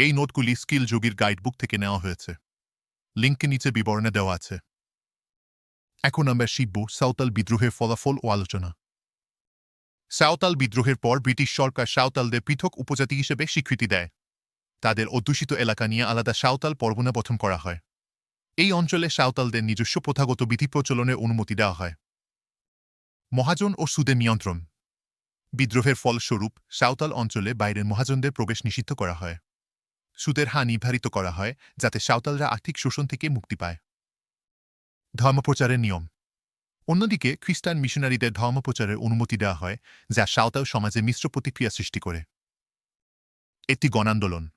এই নোটগুলি স্কিল যোগীর গাইডবুক থেকে নেওয়া হয়েছে। লিঙ্ককে নিচে বিবরণে দেওয়া আছে। এখন আমরা শিখব সাঁওতাল বিদ্রোহের ফলাফল ও আলোচনা। সাঁওতাল বিদ্রোহের পর ব্রিটিশ সরকার সাঁওতালদের পৃথক উপজাতি হিসেবে স্বীকৃতি দেয়। তাদের অধ্যুষিত এলাকা নিয়ে আলাদা সাঁওতাল পরগনা গঠন করা হয়। এই অঞ্চলে সাঁওতালদের নিজস্ব প্রথাগত বিধি প্রচলনের অনুমতি দেওয়া হয়। মহাজন ও সুদের নিয়ন্ত্রণ। বিদ্রোহের ফলস্বরূপ সাঁওতাল অঞ্চলে বাইরের মহাজনদের প্রবেশ নিষিদ্ধ করা হয়। সুদের হার নির্ধারিত করা হয় যাতে সাঁওতালরা আর্থিক শোষণ থেকে মুক্তি পায়। ধর্মপ্রচারের নিয়ম। অন্যদিকে খ্রিস্টান মিশনারিদের ধর্মপ্রচারের অনুমতি দেওয়া হয় যা সাঁওতাল সমাজে মিশ্র প্রতিক্রিয়া সৃষ্টি করে। একটি গণান্দোলন।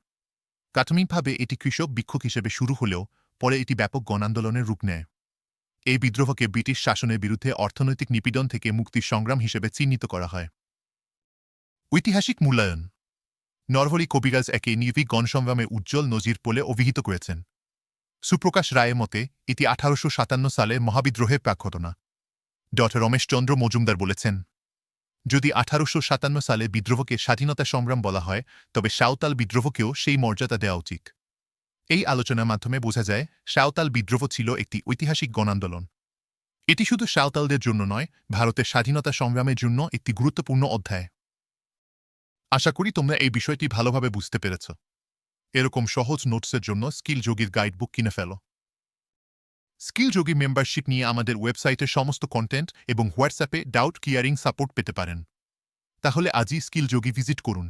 প্রাথমিকভাবে এটি কৃষক বিক্ষোভ হিসেবে শুরু হলেও পরে এটি ব্যাপক গণান্দোলনের রূপ নেয়। এই বিদ্রোহকে ব্রিটিশ শাসনের বিরুদ্ধে অর্থনৈতিক নিপীড়ন থেকে মুক্তির সংগ্রাম হিসেবে চিহ্নিত করা হয়। ঐতিহাসিক মূল্যায়ন। নরহরি কবিরাজ একে নির্ভীক গণসংগ্রামে উজ্জ্বল নজির বলে অভিহিত করেছেন। সুপ্রকাশ রায়ের মতে, এটি আঠারোশো সাতান্ন সালে মহাবিদ্রোহের প্রাকঘটনা। ডট রমেশচন্দ্র মজুমদার বলেছেন, যদি আঠারোশো সাতান্ন সালে বিদ্রোহকে স্বাধীনতা সংগ্রাম বলা হয়, তবে সাঁওতাল বিদ্রোহকেও সেই মর্যাদা দেওয়া উচিত। এই আলোচনার মাধ্যমে বোঝা যায়, সাঁওতাল বিদ্রোহ ছিল একটি ঐতিহাসিক গণান্দোলন। এটি শুধু সাঁওতালদের জন্য নয়, ভারতের স্বাধীনতা সংগ্রামের জন্য একটি গুরুত্বপূর্ণ অধ্যায়। আশা করি তোমরা এই বিষয়টি ভালোভাবে বুঝতে পেরেছ। এরকম সহজ নোটসের জন্য স্কিল যোগীর গাইডবুক কিনে ফেল। স্কিল যোগী মেম্বারশিপ নিয়ে আমাদের ওয়েবসাইটে সমস্ত কন্টেন্ট এবং হোয়াটসঅ্যাপে ডাউট ক্লিয়ারিং সাপোর্ট পেতে পারেন। তাহলে আজই স্কিল যোগী ভিজিট করুন।